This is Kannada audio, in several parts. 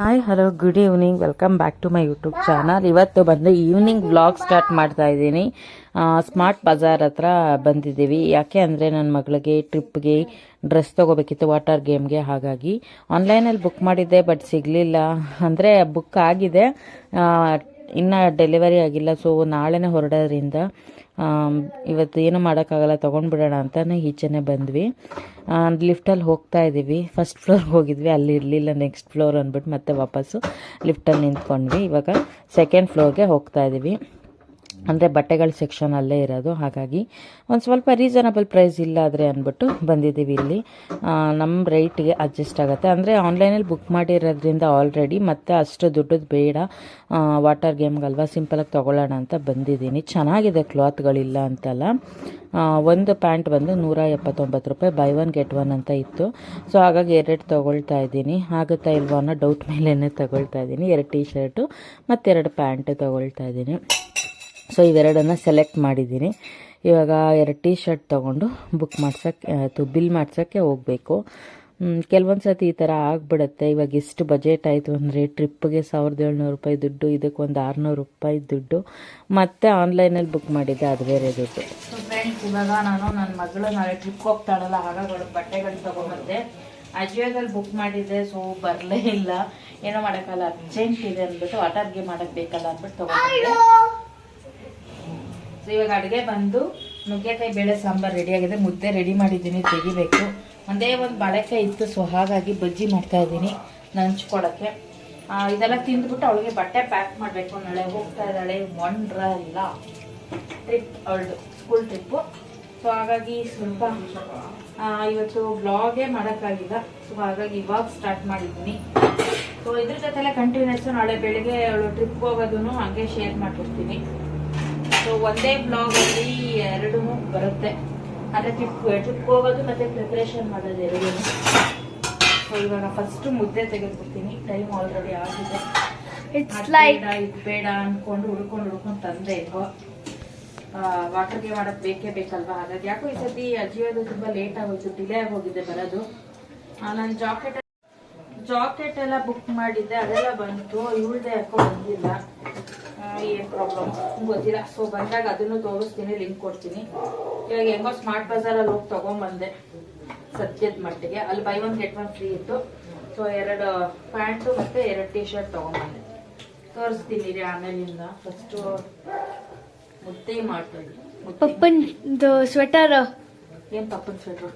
Hi hello good evening welcome back to my YouTube channel ಇವತ್ತು ಬಂದು ಈವ್ನಿಂಗ್ ವ್ಲಾಗ್ ಸ್ಟಾರ್ಟ್ ಮಾಡ್ತಾ ಇದ್ದೀನಿ. ಸ್ಮಾರ್ಟ್ ಬಜಾರ್ ಹತ್ರ ಬಂದಿದ್ದೀವಿ. ಯಾಕೆ ಅಂದರೆ ನನ್ನ ಮಗಳಿಗೆ ಟ್ರಿಪ್ಗೆ ಡ್ರೆಸ್ ತೊಗೋಬೇಕಿತ್ತು ವಾಟರ್ ಗೇಮ್ಗೆ ಹಾಗಾಗಿ ಆನ್ಲೈನಲ್ಲಿ ಬುಕ್ ಮಾಡಿದ್ದೆ ಬಟ್ ಸಿಗಲಿಲ್ಲ. ಅಂದರೆ ಬುಕ್ ಆಗಿದೆ. ಇನ್ನೂ ಡೆಲಿವರಿ ಆಗಿಲ್ಲ. ಸೊ ನಾಳೆನೇ ಹೊರಡೋದ್ರಿಂದ ಇವತ್ತು ಏನು ಮಾಡೋಕ್ಕಾಗಲ್ಲ, ತೊಗೊಂಡ್ಬಿಡೋಣ ಅಂತಲೇ ಈಚೆನೇ ಬಂದ್ವಿ. ಲಿಫ್ಟಲ್ಲಿ ಹೋಗ್ತಾ ಇದ್ದೀವಿ ಫಸ್ಟ್ ಫ್ಲೋರ್ಗೆ ಹೋಗಿದ್ವಿ. ಅಲ್ಲಿ ಇರಲಿಲ್ಲ ನೆಕ್ಸ್ಟ್ ಫ್ಲೋರ್ ಅಂದ್ಬಿಟ್ಟು ಮತ್ತೆ ವಾಪಸ್ಸು ಲಿಫ್ಟಲ್ಲಿ ನಿಂತ್ಕೊಂಡ್ವಿ. ಇವಾಗ ಸೆಕೆಂಡ್ ಫ್ಲೋರ್ಗೆ ಹೋಗ್ತಾ ಇದ್ದೀವಿ ಅಂದರೆ ಬಟ್ಟೆಗಳ ಸೆಕ್ಷನ್ ಅಲ್ಲೇ ಇರೋದು. ಹಾಗಾಗಿ ಒಂದು ಸ್ವಲ್ಪ ರೀಸನಬಲ್ ಪ್ರೈಸ್ ಇಲ್ಲ ಆದರೆ ಅಂದ್ಬಿಟ್ಟು ಬಂದಿದ್ದೀವಿ ಇಲ್ಲಿ. ನಮ್ಮ ರೇಟಿಗೆ ಅಡ್ಜಸ್ಟ್ ಆಗುತ್ತೆ. ಅಂದರೆ ಆನ್ಲೈನಲ್ಲಿ ಬುಕ್ ಮಾಡಿರೋದ್ರಿಂದ ಆಲ್ರೆಡಿ ಮತ್ತೆ ಅಷ್ಟು ದುಡ್ಡದು ಬೇಡ. ವಾಟರ್ ಗೇಮ್ಗಲ್ವಾ ಸಿಂಪಲಾಗಿ ತೊಗೊಳ್ಳೋಣ ಅಂತ ಬಂದಿದ್ದೀನಿ. ಚೆನ್ನಾಗಿದೆ ಕ್ಲಾತ್ಗಳಿಲ್ಲ ಅಂತಲ್ಲ. ಒಂದು ಪ್ಯಾಂಟ್ ಬಂದು ನೂರ ಎಪ್ಪತ್ತೊಂಬತ್ತು ರೂಪಾಯಿ. ಬೈ ಒನ್ ಗೆಟ್ ಒನ್ ಅಂತ ಇತ್ತು. ಸೊ ಹಾಗಾಗಿ ಎರಡು ತೊಗೊಳ್ತಾ ಇದ್ದೀನಿ. ಆಗುತ್ತಾ ಇಲ್ವೋ ಅನ್ನೋ ಡೌಟ್ ಮೇಲೇ ತೊಗೊಳ್ತಾ ಇದ್ದೀನಿ. ಎರಡು ಟೀ ಶರ್ಟು ಮತ್ತೆರಡು ಪ್ಯಾಂಟ್ ತೊಗೊಳ್ತಾ ಇದ್ದೀನಿ. ಸೊ ಇವೆರಡನ್ನು ಸೆಲೆಕ್ಟ್ ಮಾಡಿದ್ದೀನಿ. ಇವಾಗ ಎರಡು ಟೀ ಶರ್ಟ್ ತೊಗೊಂಡು ಬುಕ್ ಮಾಡ್ಸೋಕ್ಕೆ ಅಥವಾ ಬಿಲ್ ಮಾಡ್ಸೋಕ್ಕೆ ಹೋಗಬೇಕು. ಕೆಲವೊಂದು ಸತಿ ಈ ಥರ ಆಗಿಬಿಡುತ್ತೆ. ಇವಾಗ ಎಷ್ಟು ಬಜೆಟ್ ಆಯಿತು ಅಂದರೆ ಟ್ರಿಪ್ಗೆ ಸಾವಿರದ ಏಳ್ನೂರು ರೂಪಾಯಿ ದುಡ್ಡು ಇದಕ್ಕೆ ಒಂದು ಆರುನೂರು ರೂಪಾಯಿ ದುಡ್ಡು. ಮತ್ತೆ ಆನ್ಲೈನಲ್ಲಿ ಬುಕ್ ಮಾಡಿದ್ದೆ ಅದು ಬೇರೆ ದುಡ್ಡು. ಸೊ ಫ್ರೆಂಡ್ಸ್ ಇವಾಗ ನಾನು ನನ್ನ ಮಗಳು ನಾಳೆ ಟ್ರಿಪ್ ಹೋಗ್ತಾಳಲ್ಲ ಹಾಗಾಗಿ ಅವಳು ಬಟ್ಟೆಗಳು ತೊಗೊಂಬಂದೆ. ಅಜಿಯೋದಲ್ಲಿ ಬುಕ್ ಮಾಡಿದ್ದೆ ಸೊ ಬರಲೇ ಇಲ್ಲ. ಏನೋ ಮಾಡೋಕ್ಕಲ್ಲ ಅರ್ಜೆಂಟ್ ಇದೆ ಅಂದ್ಬಿಟ್ಟು ವಾಟರ್ಗೆ ಮಾಡೋಕ್ಕೆ ಬೇಕಲ್ಲ ಅಂದ್ಬಿಟ್ಟು ತೊಗೊಂಡಿದ್ದೆ ಸೊ ಇವಾಗ ಅಡುಗೆ ಬಂದು ನುಗ್ಗೆಕಾಯಿ ಬೇಳೆ ಸಾಂಬಾರು ರೆಡಿ ಆಗಿದೆ. ಮುದ್ದೆ ರೆಡಿ ಮಾಡಿದ್ದೀನಿ ತೆಗಿಬೇಕು. ಒಂದೇ ಒಂದು ಬಾಳೆಕಾಯಿ ಇತ್ತು ಸೊ ಹಾಗಾಗಿ ಬಜ್ಜಿ ಮಾಡ್ತಾ ಇದ್ದೀನಿ ನಂಚ್ಕೊಡೋಕ್ಕೆ ಆ, ಇದೆಲ್ಲ ತಿಂದ್ಬಿಟ್ಟು ಅವಳಿಗೆ ಬಟ್ಟೆ ಪ್ಯಾಕ್ ಮಾಡಬೇಕು ನಾಳೆ ಹೋಗ್ತಾ ಇದ್ದಾಳೆ ಮೊಂಡ್ರಲ್ಲ ಟ್ರಿಪ್ ಅವಳದು ಸ್ಕೂಲ್ ಟ್ರಿಪ್ಪು ಸೊ ಹಾಗಾಗಿ ಸ್ವಲ್ಪ ಇವತ್ತು ಬ್ಲಾಗೇ ಮಾಡೋಕ್ಕಾಗಿಲ್ಲ. ಸೊ ಹಾಗಾಗಿ ಇವಾಗ ಸ್ಟಾರ್ಟ್ ಮಾಡಿದ್ದೀನಿ. ಸೊ ಇದ್ರ ಜೊತೆಲ್ಲ ಕಂಟಿನ್ಯೂಸ್ ನಾಳೆ ಬೆಳಿಗ್ಗೆ ಅವಳು ಟ್ರಿಪ್ಗೆ ಹೋಗೋದನ್ನು ಹಾಗೆ ಶೇರ್ ಮಾಡ್ಕೊಡ್ತೀನಿ. ಸೊ ಒಂದೇ ಬ್ಲಾಗ್ ಅಲ್ಲಿ ಎರಡೂ ಬರುತ್ತೆ. ಅಂದ್ರೆ ಟ್ರಿಪ್ ಟ್ರಿಪ್ ಹೋಗೋದು ಮತ್ತೆ ಪ್ರಿಪರೇಷನ್ ಮಾಡೋದು ಎರಡು. ಸೊ ಇವಾಗ ಫಸ್ಟ್ ಮುದ್ದೆ ತೆಗೆದ್ಬಿಡ್ತೀನಿ. ಟೈಮ್ ಆಲ್ರೆಡಿ ಆಗಿದೆ. ಇದು ಬೇಡ ಅನ್ಕೊಂಡು ಹುಡ್ಕೊಂಡು ಹುಡ್ಕೊಂಡು ತಂದೆ ಇಲ್ವೋ? ವಾಟರ್ಗೆ ಮಾಡಕ್ ಬೇಕೇ ಬೇಕಲ್ವಾ? ಹಾಗಾಗಿ ಯಾಕೋ ಈ ಸತಿ ಅಜ್ಜಿಯೋದು ತುಂಬಾ ಲೇಟ್ ಆಗೋಯ್ತು ಡಿಲೇ ಆಗೋಗಿದೆ ಬರೋದು. ನಾನು ಜಾಕೆಟ್ ಜಾಕೆಟ್ ಎಲ್ಲ ಬುಕ್ ಮಾಡಿದ್ದೆ ಅದೆಲ್ಲ ಬಂತು. ಇವಳ್ದೆ ಯಾಕೋ ಬಂದಿಲ್ಲ. ಆ, ಏನ್ ಪ್ರಾಬ್ಲಮ್ ಗೊತ್ತಿಲ್ಲ. ಸೊ ಬಂದಾಗ ಅದನ್ನು ತೋರಿಸ್ತೀನಿ ಲಿಂಕ್ ಕೊಡ್ತೀನಿ. ಇವಾಗ ಹೆಂಗೋ ಸ್ಮಾರ್ಟ್ ಬಜಾರಲ್ಲಿ ಹೋಗಿ ತಗೊಂಡ್ಬಂದೆ ಸದ್ಯದ ಮಟ್ಟಿಗೆ. ಅಲ್ಲಿ buy one get one free ಇತ್ತು. ಸೊ ಎರಡು ಪ್ಯಾಂಟು ಮತ್ತೆ ಎರಡು ಟೀ ಶರ್ಟ್ ತೊಗೊಂಬಂದೆ. ತೋರಿಸ್ತೀನಿ ರೀ ಆಮೇಲಿಂದ. ಫಸ್ಟು ಮುದ್ದೆ ಮಾಡ್ತಾ ಇದ್ದೀನಿ. ಮುದ್ದೆ ಪಪ್ಪಂದು ಸ್ವೆಟರ್ ಏನ್ ಪಪ್ಪನ್ ಸ್ವೆಟ್ರು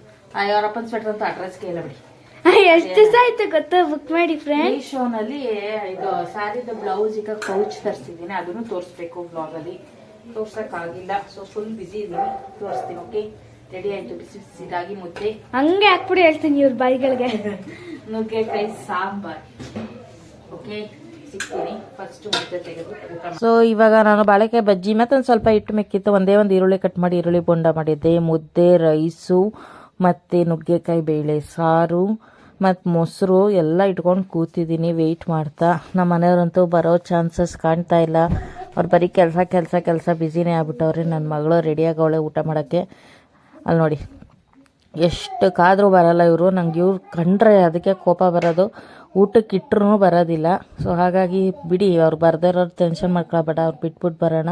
ಅಪ್ಪನ್ ಸ್ವೆಟ್ರ್ ಅಂತ ಅಡ್ರೆಸ್ ಕೇಳ ಬಿಡಿ ಎಷ್ಟು ದಿವಸ ಆಯ್ತು ಗೊತ್ತಾ? ಬುಕ್ ಮಾಡಿ ಫ್ರೆಂಡ್ ಶೋನಲ್ಲಿ ಇದು ಸ್ಯಾರಿದ ಬ್ಲೌಸ್ ಈಗ ಕೌಚ್ ತರಿಸಿದ್ದೀನಿ. ಅದನ್ನು ತೋರಿಸ್ಬೇಕು ಬ್ಲಾಗ್ ಅಲ್ಲಿ ತೋರ್ಸಕ್ಕಾಗಿಲ್ಲ. ಸೊ ಫುಲ್ ಬಿಸಿ ಇದ್ದೀನಿ. ತೋರಿಸ್ತೀನಿ ಓಕೆ ರೆಡಿ ಆಯ್ತು. ಬಿಸಿ ಬಿಸಿದಾಗಿ ಮುದ್ದೆ. ಹಂಗೆ ಹಾಕ್ಬಿಡಿ ಹೇಳ್ತೀನಿ ಇವ್ರ ಬಾಯಿಗಳಿಗೆ. ನುಗ್ಗೆಕಾಯಿ ಸಾಂಬಾರ್. ಓಕೆ ಸೊ ಇವಾಗ ನಾನು ಬಾಳೆಕಾಯಿ ಬಜ್ಜಿ ಮತ್ತೊಂದು ಸ್ವಲ್ಪ ಹಿಟ್ಟು ಮೆಕ್ಕಿತ್ತು. ಒಂದೇ ಒಂದು ಈರುಳ್ಳಿ ಕಟ್ ಮಾಡಿ ಈರುಳ್ಳಿ ಬೊಂಡ ಮಾಡಿದ್ದೆ. ಮುದ್ದೆ ರೈಸು ಮತ್ತು ನುಗ್ಗೆಕಾಯಿ ಬೇಳೆ ಸಾರು. ಮತ್ತು ಮೊಸರು ಎಲ್ಲ ಇಟ್ಕೊಂಡು ಕೂತಿದ್ದೀನಿ ವೆಯ್ಟ್ ಮಾಡ್ತಾ. ನಮ್ಮ ಮನೆಯವ್ರಂತೂ ಬರೋ ಚಾನ್ಸಸ್ ಕಾಣ್ತಾ ಇಲ್ಲ. ಅವ್ರು ಬರೀ ಕೆಲಸ ಕೆಲಸ ಕೆಲಸ ಬ್ಯುಸಿನೇ ಆಗ್ಬಿಟ್ಟವ್ರಿ. ನನ್ನ ಮಗಳು ರೆಡಿಯಾಗವಳೆ ಊಟ ಮಾಡೋಕ್ಕೆ. ಅಲ್ಲಿ ನೋಡಿ. ಎಷ್ಟು ಕಾದರೂ ಬರಲ್ಲ ಇವರು. ನಂಗೆ ಇವ್ರು ಕಂಡ್ರೆ ಅದಕ್ಕೆ ಕೋಪ ಬರೋದು. ಊಟಕ್ಕೆ ಇಟ್ಟರು ಬರೋದಿಲ್ಲ. ಸೊ ಹಾಗಾಗಿ ಬಿಡಿ, ಅವ್ರು ಬರ್ದಿರೋರು ಟೆನ್ಷನ್ ಮಾಡ್ಕೊಳ್ಬೇಡ ಅವ್ರು ಬಿಟ್ಬಿಟ್ಟು ಬರೋಣ.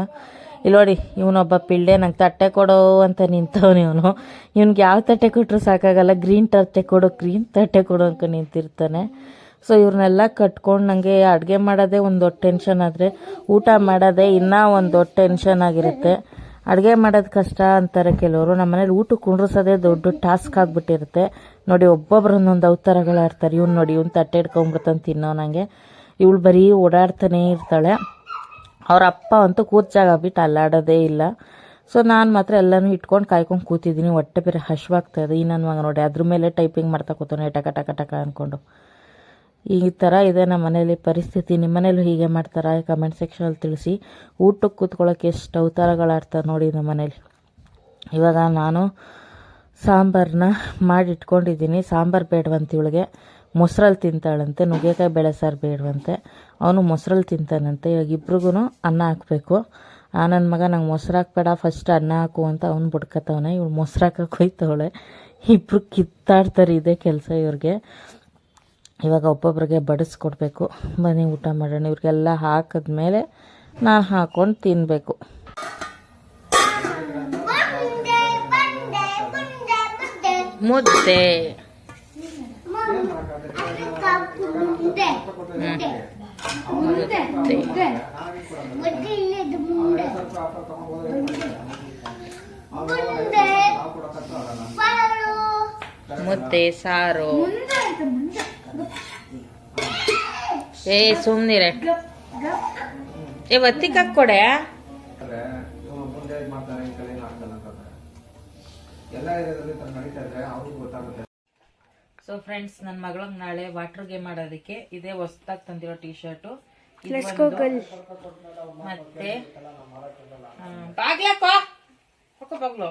ಇಲ್ಲಿ ನೋಡಿ, ಇವನೊಬ್ಬ ಪಿಳ್ಳೆ ನಂಗೆ ತಟ್ಟೆ ಕೊಡೋ ಅಂತ ನಿಂತವನು ಇವನು. ಇವನಿಗೆ ಯಾವ ತಟ್ಟೆ ಕೊಟ್ಟರು ಸಾಕಾಗಲ್ಲ, ಗ್ರೀನ್ ತಟ್ಟೆ ಕೊಡು, ಗ್ರೀನ್ ತಟ್ಟೆ ಕೊಡು ಅಂತ ನಿಂತಿರ್ತಾನೆ. ಸೊ ಇವ್ರನ್ನೆಲ್ಲ ಕಟ್ಕೊಂಡು ನನಗೆ ಅಡುಗೆ ಮಾಡೋದೇ ಒಂದು ದೊಡ್ಡ ಟೆನ್ಷನ್ ಆದರೆ, ಊಟ ಮಾಡೋದೇ ಇನ್ನೂ ಒಂದು ದೊಡ್ಡ ಟೆನ್ಷನ್ ಆಗಿರುತ್ತೆ. ಅಡುಗೆ ಮಾಡೋದು ಕಷ್ಟ ಅಂತಾರೆ ಕೆಲವರು. ನಮ್ಮ ಮನೇಲಿ ಊಟ ಕುಂಡ್ರಿಸೋದೇ ದೊಡ್ಡ ಟಾಸ್ಕ್ ಆಗಿಬಿಟ್ಟಿರುತ್ತೆ. ನೋಡಿ ಒಬ್ಬೊಬ್ರು ಒಂದೊಂದು ಅವತಾರಗಳು ಆಡ್ತಾರೆ. ಇವ್ನು ನೋಡಿ, ಇವ್ನು ತಟ್ಟೆ ಹಿಡ್ಕೊಂಬಿಡ್ತಾನೆ ತಿನ್ನೋ ನನಗೆ ಇವಳು ಬರೀ ಓಡಾಡ್ತಾನೇ ಇರ್ತಾಳೆ. ಅವ್ರ ಅಪ್ಪ ಅಂತೂ ಕೂತ್ ಜಾಗ ಬಿಟ್ಟು ಅಲ್ಲಾಡೋದೇ ಇಲ್ಲ. ಸೊ ನಾನು ಮಾತ್ರ ಎಲ್ಲನೂ ಇಟ್ಕೊಂಡು ಕಾಯ್ಕೊಂಡು ಕೂತಿದ್ದೀನಿ ಹೊಟ್ಟೆ ಬೇರೆ ಹಶ್ವಾಗ್ತಾ ಈ ನನ್ನ ಮಗ ನೋಡಿ, ಅದ್ರ ಮೇಲೆ ಟೈಪಿಂಗ್ ಮಾಡ್ತಾ ಕೂತಾನೆ, ಟಕ ಟಕ ಟಕ ಅಂದ್ಕೊಂಡು ಈ ಥರ ಇದೆ ನಮ್ಮ ಮನೇಲಿ ಪರಿಸ್ಥಿತಿ. ನಿಮ್ಮ ಮನೇಲೂ ಹೀಗೆ ಮಾಡ್ತಾರಾ? ಕಮೆಂಟ್ ಸೆಕ್ಷನಲ್ಲಿ ತಿಳಿಸಿ. ಊಟಕ್ಕೆ ಕೂತ್ಕೊಳ್ಳೋಕೆ ಎಷ್ಟು ಅವತಾರಗಳಾಡ್ತಾರೆ ನೋಡಿ ನಮ್ಮ ಮನೇಲಿ. ಇವಾಗ ನಾನು ಸಾಂಬಾರನ್ನ ಮಾಡಿಟ್ಕೊಂಡಿದ್ದೀನಿ. ಸಾಂಬಾರು ಬೇಡವಂತ ಇವಳಿಗೆ. ಮೊಸರಲ್ಲಿ ತಿಂತಾಳಂತೆ. ನುಗ್ಗೆಕಾಯಿ ಬೇಳೆ ಸಾರು ಬೇಡವಂತೆ. ಅವನು ಮೊಸರಲ್ಲಿ ತಿಂತಾನಂತೆ ಇವಾಗ ಇಬ್ರಿಗೂ ಅನ್ನ ಹಾಕಬೇಕು. ಆ ನನ್ನ ಮಗ ನಂಗೆ ಮೊಸರು ಹಾಕ್ಬೇಡ ಫಸ್ಟ್ ಅನ್ನ ಹಾಕು ಅಂತ ಅವ್ನು ಬುಡ್ಕತ್ತವನೆ. ಇವಳು ಮೊಸರು ಹಾಕಕ್ಕೆ ಹೋಯ್ತವಳೆ. ಇಬ್ರು ಕಿತ್ತಾಡ್ತಾರೆ ಇದೇ ಕೆಲಸ ಇವ್ರಿಗೆ. ಇವಾಗ ಒಬ್ಬೊಬ್ರಿಗೆ ಬಡಿಸ್ಕೊಡ್ಬೇಕು ಬನ್ನಿ ಊಟ ಮಾಡೋಣ. ಇವ್ರಿಗೆಲ್ಲ ಹಾಕಿದ್ಮೇಲೆ ನಾನು ಹಾಕೊಂಡು ತಿನ್ನಬೇಕು ಮುದ್ದೆ. ಮುದ್ದೆ ಸಾರು. ಏ ಸುಮ್ನಿರ. ಏ ಒತ್ತಿಗೆ ಹಾಕ್ಕೊಡೆ? ಸೊ ಫ್ರೆಂಡ್ಸ್ ನನ್ನ ಮಗಳಿಗೆ ನಾಳೆ ವಾಟರ್ ಗೇಮ್ ಮಾಡೋದಕ್ಕೆ ಇದೇ ಹೊಸ್ದಾಗಿ ತಂದಿರೋ ಟಿ ಶರ್ಟು ಮತ್ತೆ ಬಾಗ್ಲಾಕೋ ಹಾಕೋ ಬಾಗ್ಲು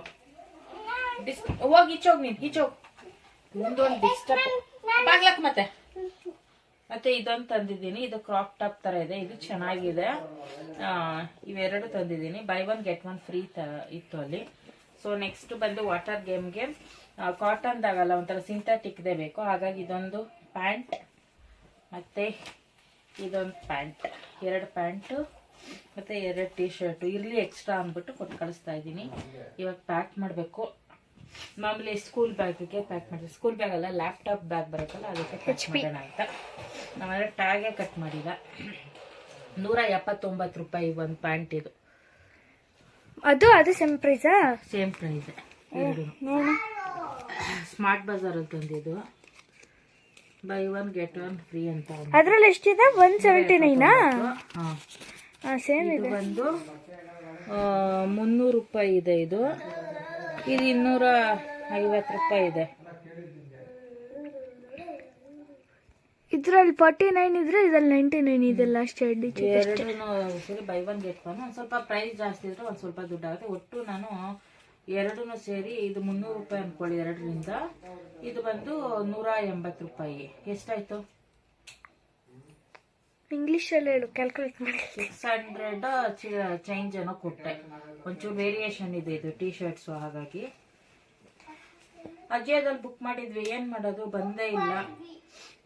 ಹೋಗಿ ಈಚೋಗ್ ನೀನ್ ಈಚೋಗ್. ಮುಂದೊಂದು ಡಿಸ್ಟರ್ಬ್ ಬಾಗ್ಲಾಕ್ ಮತ್ತೆ. ಮತ್ತೆ ಇದೊಂದು ತಂದಿದ್ದೀನಿ. ಇದು ಕ್ರಾಪ್ ಟಾಪ್ ತರ ಇದೆ. ಇದು ಚೆನ್ನಾಗಿದೆ. ಆ, ಇವೆರಡು ತಂದಿದ್ದೀನಿ. Buy one get one free ತರ ಇತ್ತು ಅಲ್ಲಿ. ಸೊ ನೆಕ್ಸ್ಟ್ ಬಂದು ವಾಟರ್ ಗೇಮ್ಗೆ ಕಾಟನ್ದಾಗಲ್ಲ ಒಂಥರ ಸಿಂಥೆಟಿಕ್ದೇ ಬೇಕು. ಹಾಗಾಗಿ ಇದೊಂದು ಪ್ಯಾಂಟ್. ಮತ್ತೆ ಇದೊಂದು ಪ್ಯಾಂಟ್ ಎರಡು ಪ್ಯಾಂಟು ಮತ್ತು ಎರಡು ಟೀ ಶರ್ಟು ಇರಲಿ ಎಕ್ಸ್ಟ್ರಾ ಅಂದ್ಬಿಟ್ಟು ಕೊಟ್ಟು ಕಳಿಸ್ತಾ ಇದ್ದೀನಿ. ಇವಾಗ ಪ್ಯಾಕ್ ಮಾಡಬೇಕು. ಮಾಮೂಲಿ ಸ್ಕೂಲ್ ಬ್ಯಾಗಿಗೆ ಪ್ಯಾಕ್ ಮಾಡಿ ಸ್ಕೂಲ್ ಬ್ಯಾಗ್ ಅಲ್ಲ ಲ್ಯಾಪ್ಟಾಪ್ ಬ್ಯಾಗ್ ಬರುತ್ತಲ್ಲ ಅದಕ್ಕೆ ಪ್ಯಾಕ್ ಮಾಡೋಣ ಅಂತ. ನಾವೆಲ್ಲ ಟ್ಯಾಗೇ ಕಟ್ ಮಾಡಿಲ್ಲ. ನೂರ ಎಪ್ಪತ್ತೊಂಬತ್ತು ರೂಪಾಯಿ ಒಂದು ಪ್ಯಾಂಟ್ ಇದು. ಅದು ಅದು ಸೇಮ್ ಪ್ರೈಸಾ ಸೇಮ್ ಪ್ರೈಸ್ ಸ್ಮಾರ್ಟ್ ಬಜಾರಲ್ಲಿ ತಂದಿದ್ದು buy one get one free ಅಂತ. ಅದ್ರಲ್ಲಿ ಎಷ್ಟಿದೆ? ಒನ್ ಸೆವೆಂಟಿ ನೈನಾ ಹಾಂ ಸೇಮ್ ಇದು ಬಂದು ಮುನ್ನೂರು ರೂಪಾಯಿ ಇದೆ ಇದು. ಇದು ಇನ್ನೂರ ಐವತ್ತು ರೂಪಾಯಿ ಇದೆ. ಇದ್ರಲ್ಲಿ ಫಾರ್ಟಿ ನೈನ್ ಇದ್ರೆ ಇದ್ರಲ್ಲಿ ನೈಂಟಿ ನೈನ್ ಇದೆ ಲಾಸ್ಟ್ ಎರಡು ಎರಡು ಬೈ ಒನ್ ಗೆಟ್ ಒನ್ ಒಂದು ಸ್ವಲ್ಪ ಪ್ರೈಸ್ ಜಾಸ್ತಿ ಇದ್ರೆ ಒಂದು ಸ್ವಲ್ಪ ದುಡ್ಡು ಆಗುತ್ತೆ. ಒಟ್ಟು ನಾನು ಎರಡೂ ಸೇರಿ ಇದು ಮುನ್ನೂರು ರೂಪಾಯಿ ಅಂದ್ಕೊಳ್ಳಿ ಎರಡರಿಂದ. ಇದು ಬಂದು ನೂರ ಎಂಬತ್ತು ರೂಪಾಯಿ. ಎಷ್ಟಾಯ್ತು? ಇಂಗ್ಲಿಷ್ ಅಲ್ಲಿ ಹೇಳು ಕ್ಯಾಲ್ಕುಲೇಟ್ ಮಾಡಿ. ಸಿಕ್ಸ್ ಹಂಡ್ರೆಡ್ ಚೇಂಜ್ ಏನೋ ಕೊಟ್ಟೆ. ಒಂಚೂರು ವೇರಿಯೇಷನ್ ಇದೆ ಇದು ಟೀ ಶರ್ಟ್ಸು ಹಾಗಾಗಿ. ಅಜಯದಲ್ಲಿ ಬುಕ್ ಮಾಡಿದ್ವಿ ಏನು ಮಾಡೋದು? ಬಂದೇ ಇಲ್ಲ.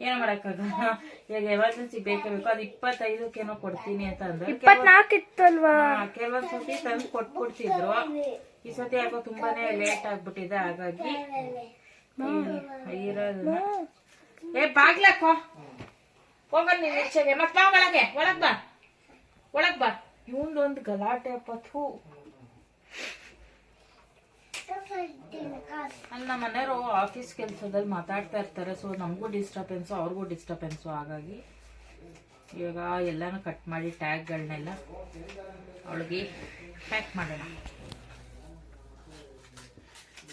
ಏನು ಮಾಡೋಕ್ಕಾಗಲ್ಲ? ಈಗ ಎಮರ್ಜೆನ್ಸಿ ಬೇಕೇ ಬೇಕು. ಅದು ಇಪ್ಪತ್ತೈದಕ್ಕೇನೋ ಕೊಡ್ತೀನಿ ಅಂತ ಅಂದ್ರೆ. ಇಪ್ಪತ್ನಾಲ್ಕು ಇತ್ತಲ್ವಾ? ಹಾ, ಕೆಲವೊಂದ್ ಸತಿ ತಂದು ಕೊಟ್ಬಿಡ್ತಿದ್ರು. ಈ ಸತಿ ಯಾಕೋ ತುಂಬಾನೇ ಲೇಟ್ ಆಗ್ಬಿಟ್ಟಿದೆ ಹಾಗಾಗಿ ಏ ಬಾಗ್ಲಾಕೋ ಹೋಗ ನೀನ್ ಹೆಚ್ಚಾಗಿ ಮತ್ ಬಾ ಒಳಗೆ. ಒಳಗ್ ಬಾ. ಒಳಗ್ ಬಾ. ಇವಂದೊಂದು ಗಲಾಟೆ ಪಥು ಅಲ್ಲಿ ನಮ್ಮ ಮನೆಯವರು ಆಫೀಸ್ ಕೆಲಸದಲ್ಲಿ ಮಾತಾಡ್ತಾ ಇರ್ತಾರೆ ಸೊ ನಮಗೂ ಡಿಸ್ಟರ್ಬೆನ್ಸು ಅವ್ರಿಗೂ ಡಿಸ್ಟರ್ಬೆನ್ಸು ಹಾಗಾಗಿ ಇವಾಗ ಎಲ್ಲಾನು ಕಟ್ ಮಾಡಿ ಟ್ಯಾಗ್ಗಳನ್ನೆಲ್ಲ ಅವಳಿಗೆ ಪ್ಯಾಕ್ ಮಾಡೋಣ.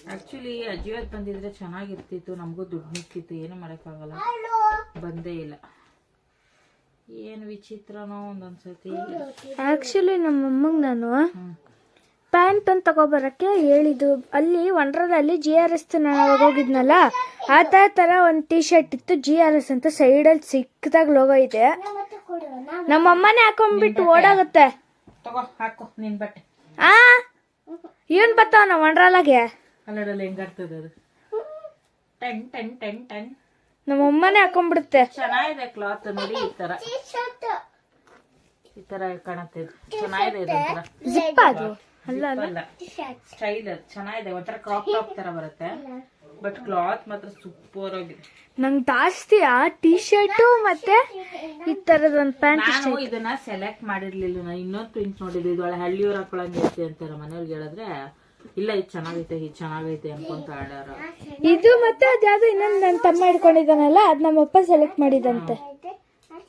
ಆ್ಯಕ್ಚುಲಿ ಅಲ್ಲಿ ಬಂದಿದ್ರೆ ಚೆನ್ನಾಗಿರ್ತಿತ್ತು. ನಮಗೂ ದುಡ್ಡು ನಿಂತಿತ್ತು ಏನು ಮಾಡೋಕ್ಕಾಗಲ್ಲ. ಬಂದೇ ಇಲ್ಲ. ಏನು ವಿಚಿತ್ರನೋ ಒಂದೊಂದ್ಸತಿ. ಆಕ್ಚುಲಿ ನಮ್ಮ ಅಮ್ಮಗೆ ನಾನು ಪ್ಯಾಂಟ್ ಅಂತ ತಗೋಬರಕ್ಕೆ ಹೇಳಿದ್ದು. ಅಲ್ಲಿ ಒಂಡ್ರದಲ್ಲಿ ಜಿ ಆರ್ ಎಸ್ ನಾನು ಹೋಗಿದ್ನಲ್ಲ ಆ ತರ ತರ ಒಂದು ಟಿ ಶರ್ಟ್ ಇತ್ತು. ಜಿ ಆರ್ ಎಸ್ ಅಂತ ಸೈಡಲ್ಲಿ ಸಿಕ್ಕದಾಗ ಲೋಗೋ ಇದೆ. ನಮ್ಮ ಅಮ್ಮನೇ ಹಾಕೊಂಡ್ಬಿಟ್ಟು ಓಡಾಗುತ್ತೆ. ತಗೋ ಹಾಕು. ನಿನ್ ಬಟ್ಟೆ. ಆ? ಇವನ್ ಬರ್ತಾವ ನಾ ಒಂಡ್ರಲ್ಲಾಗೆ ಕನ್ನಡಲ್ಲಿ ಹೆಂಗಾಗ್ತದೆ ಅದು? Ten ten ten ten. ನಮ್ಮ ಅಮ್ಮನೇ ಹಾಕೊಂಡ್ಬಿಡುತ್ತೆ. ಚೆನ್ನಾಗಿದೆ ಕ್ಲಾತ್ ನೋಡಿ ಈ ತರ. ಈ ತರ ಕಾಣುತ್ತೆ ಇದು. ಚೆನ್ನಾಗಿದೆ ಇದು ಒಂಥರ. ಜಿಪ್ ಅದು? ಅಲ್ಲ ಅಲ್ಲ. ಸ್ಟೈಲ್ ಅದು. ಚೆನ್ನಾಗಿದೆ. ಒಂಥರ ಕ್ರಾಪ್ ಟಾಪ್ ತರ ಬರುತ್ತೆ. ಬಟ್ ಕ್ಲಾತ್ ಮಾತ್ರ ಸೂಪರ್ ಆಗಿದೆ. ನಂಗೆ ಜಾಸ್ತಿ ಆ ಟಿ ಶರ್ಟು ಮತ್ತೆ ಈ ತರದ ಒಂದು ಪ್ಯಾಂಟ್ ನಾನು ಇದನ್ನ ಸೆಲೆಕ್ಟ್ ಮಾಡಿರ್ಲಿಲ್ಲ. ನಾನು ಇನ್ನೊಂದು ಪ್ರಿಂಟ್ ನೋಡಿದ್ದೆ. ಇದೊಳ ಹಳ್ಳಿಯವ್ರ ಹಾಕೊಳಂಗೈತೆ ಅಂತ ನಮ್ಮ ಮನೆಯವ್ರಿಗೆ ಹೇಳಿದ್ರೆ. ಇಲ್ಲ ಇದು ಚೆನ್ನಾಗೈತೆ ಇದು ಚೆನ್ನಾಗೈತೆ ಅನ್ಕೊಂತ ಆಡ್ಯಾರ. ಇದು ಮತ್ತೆ ಅದ್ಯಾವ್ದು ಇನ್ನೊಂದು ನನ್ನ ತಮ್ಮ ಹಿಡ್ಕೊಂಡಿದ್ದಾನಲ್ಲ ಅದ್ ನಮ್ಮಪ್ಪ ಸೆಲೆಕ್ಟ್ ಮಾಡಿದಂತೆ.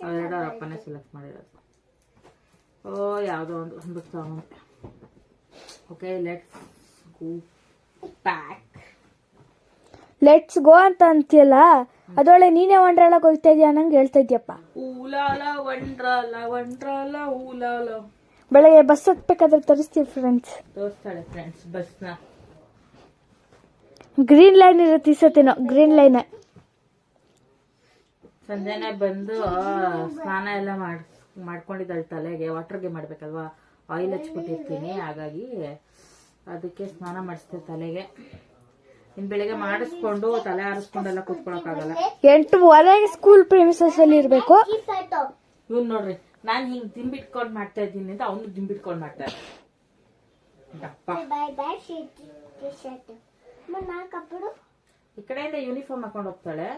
ಅವೆರಡು ಅವ್ರ ಅಪ್ಪನೇ ಸೆಲೆಕ್ಟ್ ಮಾಡಿರೋದು. ಓ ಯಾವುದೋ ಒಂದು ಒಂದು song okay let's go back let's go ಅಂತ ಅಂತೀಯಲ್ಲ ಅದೊಳ್ಳೆ ನೀನೇ ವಂಡ್ರಾಳಕ್ಕೆ ಹೋಗ್ತಾ ಇದೀಯ ನಂಗೆ ಹೇಳ್ತಾ ಇದ್ಯಪ್ಪ. ಊಲಾಲ ವಂಡ್ರಾಲ ವಂಡ್ರಾಲ ಊಲಾಲ. ಬೆಳಗ್ಗೆ ಬಸ್ ಹತ್ಬೇಕಾದ್ರೆ ತರಿಸ್ತೀವಿ ಫ್ರೆಂಡ್ಸ್ ತೋರಿಸ್ತಾಳೆ ಫ್ರೆಂಡ್ಸ್ ಬಸ್ನ. ಗ್ರೀನ್ ಲೈನ್ ಇರುತ್ತೆ ಈ ಸತಿನೋ ಗ್ರೀನ್ ಲೈನ್ ಸಂಜೆನೆ ಬಂದು ಸ್ನಾನ ಎಲ್ಲ ಮಾಡ್ ಮಾಡ್ಕೊಂಡಿದ್ದಾಳೆ ತಲೆಗೆ ವಾಟರ್ಗೆ ಮಾಡ್ಬೇಕಲ್ವಾ? ಆಯಿಲ್ ಹಚ್ಬಿಟ್ಟಿರ್ತೀನಿ ಹಾಗಾಗಿ ಅದಕ್ಕೆ ಸ್ನಾನ ಮಾಡಿಸ್ತೇವೆ ತಲೆಗೆ. ಇನ್ ಬೆಳಿಗ್ಗೆ ಮಾಡಿಸ್ಕೊಂಡು ತಲೆ ಆರಿಸ್ಕೊಂಡೆಲ್ಲ ಕೂತ್ಕೊಳಕ್ಕಾಗಲ್ಲ. ಎಂಟುವರೆಗೆ ಸ್ಕೂಲ್ ಪ್ರೇಮಿಸಸ್ ಅಲ್ಲಿ ಇರ್ಬೇಕು. ಇವ್ನು ನೋಡ್ರಿ ನಾನ್ ಹಿಂಗ್ ದಿಂಬಿಟ್ಕೊಂಡ್ ಮಾಡ್ತಾ ಇದ್ದೀನಿ ಅಂತ ಅವನು ದಿಂಬಿಟ್ಕೊಂಡ್ ಮಾಡ್ತಾ ಇದ್ದ ದಪ್ಪ. ಈ ಕಡೆಯಿಂದ ಯೂನಿಫಾರ್ಮ್ ಹಾಕೊಂಡು ಹೋಗ್ತಾಳೆ.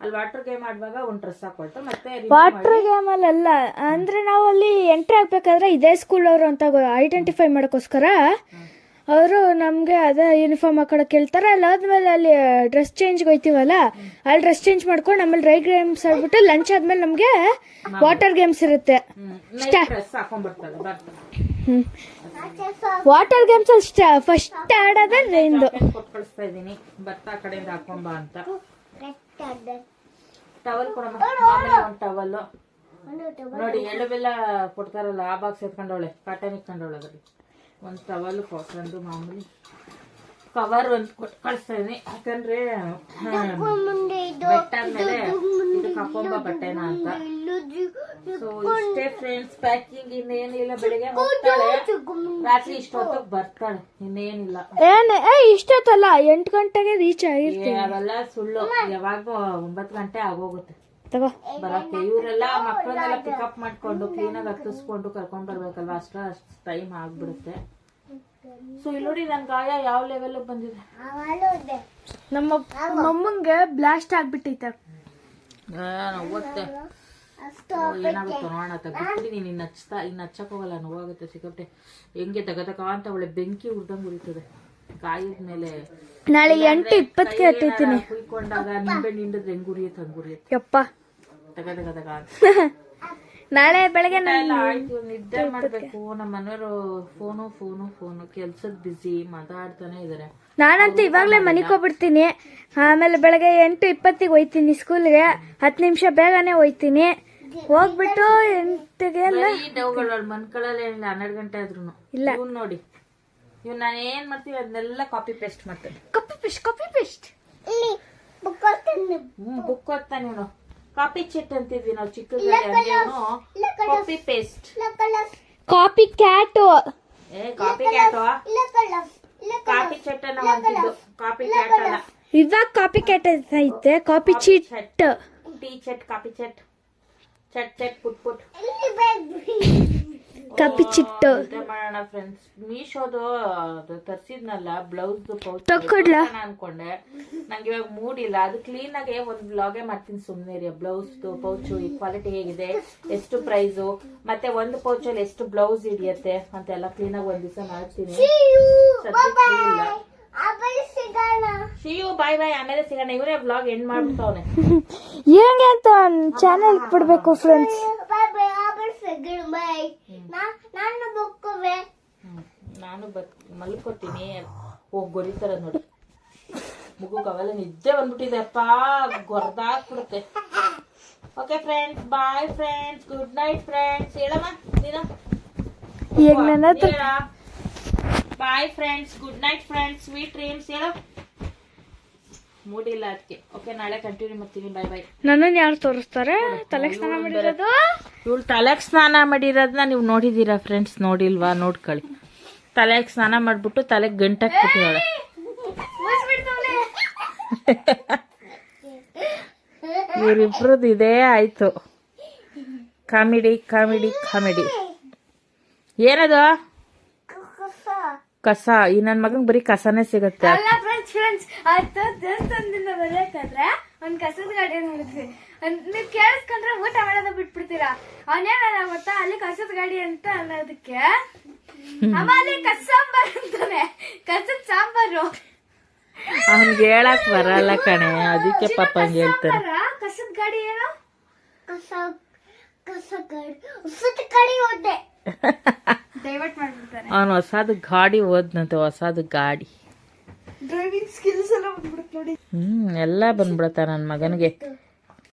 ಅಲ್ಲಿ ವಾಟರ್ ಗೇಮ್ ಆಡುವಾಗ ಒಂದು ಡ್ರೆಸ್ ಹಾಕೊಳ್ತಾ ಮತ್ತೆ ವಾಟರ್ ಗೇಮ್ ಅಲ್ಲ ಅಂದ್ರೆ ನಾವು ಅಲ್ಲಿ ಎಂಟ್ರಿ ಆಗ್ಬೇಕಾದ್ರೆ ಇದೇ ಸ್ಕೂಲ್ ಅವರು ಅಂತ ಐಡೆಂಟಿಫೈ ಮಾಡೋಕ್ಕೋಸ್ಕರ ಅವರು ನಮಗೆ ಅದೇ ಯೂನಿಫಾರ್ಮ್ ಹಾಕೊಳಕ್ ಹೇಳ್ತಾರೆ. ಅಲ್ಲಿ ಆದ್ಮೇಲೆ ಅಲ್ಲಿ ಡ್ರೆಸ್ ಚೇಂಜ್ಗೆ ಹೋಯ್ತೀವಲ್ಲ ಅಲ್ಲಿ ಡ್ರೆಸ್ ಚೇಂಜ್ ಮಾಡ್ಕೊಂಡು ಆಮೇಲೆ ಡ್ರೈ ಗೇಮ್ಸ್ ಆಡ್ಬಿಟ್ಟು ಲಂಚ್ ಆದ್ಮೇಲೆ ನಮಗೆ ವಾಟರ್ ಗೇಮ್ಸ್ ಇರುತ್ತೆ. ಡ್ರೆಸ್ ಹಾಕೊಂಡ್ ಬರ್ತಾಳೆ ಬರ್ತಾಳೆ ವಾಟರ್ ಗೇಮ್ಸ್ ಅಷ್ಟೇ ಫಸ್ಟ್ ಆಡೋದೇ ಒಂದ್ ನೋಡಿ ಎಳ್ಳು ಬೆಲ್ಲ ಕೊಡ್ತಾರಲ್ಲ ಆ ಬಾಕ್ಸ್ ಎತ್ಕೊಂಡವಳೆ ಕಾಟನ್ ಇಟ್ಕೊಂಡವಳೆ ಅದ್ರಲ್ಲಿ. ಒಂದ್ ಟವಲ್ ಕೊಟ್ಕೊಂಡು ಮಾಮೂಲಿ. ಕವರ್ ಒಂದು ಕೊಟ್ಟು ಕಳಿಸ್ತಾ ಇದೀನಿ ಯಾಕಂದ್ರೆ ಹ್ಮ್, ಬೆಟ್ಟ ಆದ್ಮೇಲೆ ಇದಕ್ಕೆ ಹಾಕೊಂಬ ಬಟ್ಟೆನ ಅಂತ. ಸೊ ಇಷ್ಟೇ ಫ್ರೆಂಡ್ಸ್ ಪ್ಯಾಕಿಂಗ್ ಇನ್ನೇನಿಲ್ಲ ಬೆಳಿಗ್ಗೆ ಹೋಗ್ತಾಳೆ. ರಾತ್ರಿ ಇಷ್ಟೊತ್ತಿಗೆ ಬರ್ತಾಳೆ ಇನ್ನೇನಿಲ್ಲ. ಏನ್ ಏ ಇಷ್ಟೊತ್ತಲ್ಲ ಎಂಟು ಗಂಟೆಗೆ ರೀಚ್ ಆಗಿರ್ತೀನಿ. ಆಗಿರ್ತೀವಿ ಅವೆಲ್ಲ ಸುಳ್ಳು. ಯಾವಾಗ ಒಂಬತ್ತು ಗಂಟೆ ಆಗೋಗುತ್ತೆ. ತಗೋ. ಬರಕ್ಕೆ ಇವರೆಲ್ಲ ಮಕ್ಕಳನ್ನೆಲ್ಲ ಪಿಕಪ್ ಮಾಡ್ಕೊಂಡು ಕ್ಲೀನಾಗಿ ಹತ್ತಿಸ್ಕೊಂಡು ಕರ್ಕೊಂಡ್ ಬರ್ಬೇಕಲ್ವ? ಅಷ್ಟ ಅಷ್ಟು ಟೈಮ್ ಆಗ್ಬಿಡುತ್ತೆ. ಸೊ ಇಲ್ಲಿ ನೋಡಿ ನನ್ ಗಾಯ ಯಾವ ಲೆವೆಲ್ ಬಂದಿದೆ? ನಮ್ಮ ಮಮ್ಮಂಗೆ ಬ್ಲಾಸ್ಟ್ ಆಗ್ಬಿಟ್ಟೈತೆ ಏನಾಗುತ್ತೆ ಏನಾಗುತ್ತೋ ನೋಡೋಣ ನೀನು ಇನ್ನು ಹಚ್ತಾ ಇನ್ನು ಹಚ್ಚಕ್ ಹೋಗಲ್ಲ ನೋವಾಗುತ್ತೆ ಸಿಕ್ಕಾಪಟ್ಟೆ. ಹೆಂಗೆ ತಗತಕ ಅಂತ ಒಳ್ಳೆ ಬೆಂಕಿ ಉರ್ದಂಗ್ ಉರಿತದೆ. ಗಾಯದ ಮೇಲೆ ನಾಳೆ ಎಂಟು ಇಪ್ಪತ್ತಿಗೆ ಹತ್ತೈತೀನಿ. ಕುಯ್ಕೊಂಡಾಗ ನಿಂಬೆ ನಿಂಡಿದ್ರೆ ಹೆಂಗ್ ಉರಿಯುತ್ತೆ. ಯಪ್ಪ. ತಗ ತಗ ತಗ ಅಂತ. ನಾಳೆ ಬೆಳಗ್ಗೆ ನಾನು ನಿದ್ದೆ ಮಾಡ್ಬೇಕು. ನಮ್ಮ ಮನೆಯವರು ಫೋನು ಫೋನು ಫೋನು ಕೆಲ್ಸದ ಬಿಸಿ ಮಾತಾಡ್ತಾನೆ ಇದಾರೆ. ನಾನಂತೂ ಇವಾಗಲೇ ಮನೆಗೆ ಹೋಗ್ಬಿಡ್ತೀನಿ. ಆಮೇಲೆ ಬೆಳಗ್ಗೆ ಎಂಟು ಇಪ್ಪತ್ತಿಗೆ ಹೋಯ್ತೀನಿ ಸ್ಕೂಲ್ಗೆ ಹತ್ತು ನಿಮಿಷ ಬೇಗನೆ ಹೋಯ್ತೀನಿ. ಹೋಗ್ಬಿಟ್ಟು ಎಂಟಿಗೆ ಎಲ್ಲ ಈ ಡೌಗಳು ಹನ್ನೆರಡು ಗಂಟೆ ಆದ್ರೂ ಇಲ್ಲ. ನೋಡಿ. ಇವ್ ನಾನು ಏನ್ ಮಾಡ್ತೀವಿ ಅದನ್ನೆಲ್ಲ ಕಾಪಿ ಪೇಸ್ಟ್ ಮಾಡ್ತೇನೆ. ಕಾಪಿ ಪೇಸ್ಟ್ ಕಾಪಿ ಪೇಸ್ಟ್ ಹ್ಮ್ ಬುಕ್ ಓದ್ತಾನೆ ಇವನು. ಕಾಪಿ ಚಿಟ್ ಅಂತಿದ್ವಿ ನಾವು ಚಿಕ್ಕ ಕಾಪಿ ಪೇಸ್ಟ್ ಕಾಪಿ ಕ್ಯಾಟು ಏ ಕಾಪಿ ಕ್ಯಾಟು ಕಾಪಿ ಚಟ್ ಅನ್ನ ಅಂತಿದ್ದು ಕಾಪಿ ಕ್ಯಾಟ್ ಅಲ್ಲ. ಇವಾಗ ಕಾಪಿ ಕ್ಯಾಟ್ ಐತೆ. ಕಾಪಿ ಚೀಟ್ ಟೀ ಚಟ್ ಕಾಪಿ ಚಟ್ ಚಟ್ ಚಟ್ ಪುಟ್ ಪುಟ್ ಕಾಪಿ ಚಿಟ್ಟು. ಊಟ ಮಾಡೋಣ ಫ್ರೆಂಡ್ಸ್ ಮೀಶೋದು ತರ್ಸಿದ್ನಲ್ಲ ಬ್ಲೌಸ್ ಪೌಚ್ ತಕ್ಕೊಡ್ಲಾ? ಅನ್ಕೊಂಡೆ. ನಂಗೆ ಇವಾಗ ಮೂಡ್ ಇಲ್ಲ. ಅದು ಕ್ಲೀನ್ ಆಗಿ ಒಂದ್ ಬ್ಲಾಗೆ ಮಾಡ್ತೀನಿ ಸುಮ್ಮನೆ ರೀ ಬ್ಲೌಸ್ ಪೌಚು ಈ ಕ್ವಾಲಿಟಿ ಹೇಗಿದೆ? ಎಷ್ಟು ಪ್ರೈಸು ಮತ್ತೆ ಒಂದು ಪೌಚ್ ಅಲ್ಲಿ ಎಷ್ಟು ಬ್ಲೌಸ್ ಹಿಡಿಯತ್ತೆ? ಅಂತೆಲ್ಲ ಕ್ಲೀನ್ ಆಗಿ ಒಂದ್ ದಿವಸ ಮಾಡ್ತೀನಿ. ಸದ್ಯಕ್ಕೆ free ಇಲ್ಲ ಬಾಯ್ ಬಾಯ್ ಆಮೇಲೆ ಸಿಗೋಣ. ಇವರೇ ಬ್ಲಾಗ್ ಎಂಡ್ ಮಾಡ್ಬಿಟ್ಟವನೆ. ಇರಂಗೆ ಅಂತ ಚಾನೆಲ್ ಬಿಡ್ಬೇಕು ಫ್ರೆಂಡ್ಸ್ ನಾನು ಮಲ್ಕೊತೀನಿ ಮಲ್ಕೋತೀನಿ. ಹೋಗಿ ಗೊರಿತಾರ ನೋಡಿ. ಮುಗು ಅವೆಲ್ಲ ನಿದ್ದೆ ಬಂದ್ಬಿಟ್ಟಿದೆ ಅಪ್ಪ. ಗೊರ್ದಾಕ್ಬಿಡುತ್ತೆ okay friends bye friends good night friends ಹೇಳಮ್ಮ ನೀನು? ಈಗ ನನ್ನ? ಹತ್ರ bye friends good night friends sweet dreams ಹೇಳೋ ಮೂಡಿಲ್ಲ ಅದಕ್ಕೆ ಓಕೆ ನಾಳೆ ಕಂಟಿನ್ಯೂ ಮಾಡ್ತೀನಿ. ಬಾಯ್ ಬಾಯ್ ನನ್ನನ್ನು ಯಾರು ತೋರಿಸ್ತಾರೆ? ತಲೆಗೆ ಸ್ನಾನ ಮಾಡಿರೋದು? ಇವಳು ತಲೆಗೆ ಸ್ನಾನ ಮಾಡಿರೋದನ್ನ ನೀವು ನೋಡಿದ್ದೀರಾ ಫ್ರೆಂಡ್ಸ್ ನೋಡಿಲ್ವಾ? ನೋಡ್ಕೊಳ್ಳಿ. ತಲೆಗೆ ಸ್ನಾನ ಮಾಡಿಬಿಟ್ಟು ತಲೆಗೆ ಗಂಟಕ್ಕೆ ಕೊಟ್ಟಿದ್ದಾಳೆ ಇವರಿಬ್ರದ್ದು ಇದೇ ಆಯಿತು. Comedy comedy comedy. ಏನದು? ಕಸ ಈ ನನ್ನ ಮಗನ್ ಬರೀ ಕಸನೇ ಸಿಗುತ್ತೆ. ಅಲ್ಲ ಫ್ರೆಂಡ್ಸ್ ಫ್ರೆಂಡ್ಸ್ ಆಯ್ತು. ದೇವಸ್ಥಾನದಿಂದ ಬರಬೇಕಾದ್ರೆ ಒಂದ್ ಕಸದ ಗಾಡಿ ನೋಡಿದ್ವಿ. ನೀವ್ ಕೇಳಿಸ್ಕೊಂಡ್ರೆ ಊಟ ಮಾಡೋದ ಬಿಟ್ಬಿಡ್ತೀರಾ? ಅವನೇನ ಗೊತ್ತಾ? ಅಲ್ಲಿ ಕಸದ ಗಾಡಿ ಅಂತ ಅನ್ನೋದಕ್ಕೆ. ಅಮ್ಮ ಅಲ್ಲಿ ಕಸ ಸಾಂಬಾರ್ ಅಂತಾನೆ. ಕಸದ ಸಾಂಬಾರು. ಅವನ್ಗೆ ಹೇಳಕ್ ಬರಲ್ಲ ಕಣೆ. ಅದಕ್ಕೆ ಪಾಪ ಹಂಗೆ ಏನು ಸಾಂಬಾರಾ? ಕಸದ ಗಾಡಿ ಏನು? ಡೈವರ್ಟ್ ಮಾಡ್ಬಿಡ್ತಾರೆ. ಅವನು ಹೊಸದು ಗಾಡಿ ಓದ್ನಂತೆ ಹೊಸದು ಗಾಡಿ. ಡ್ರೈವಿಂಗ್ ಸ್ಕಿಲ್ಸ್ ಎಲ್ಲ ಬಂದ್ಬಿಡುತ್ತೆ ನೋಡಿ. ಹ್ಮ್ ಎಲ್ಲ ಬಂದ್ಬಿಡತ್ತ ನನ್ನ ಮಗನಿಗೆ.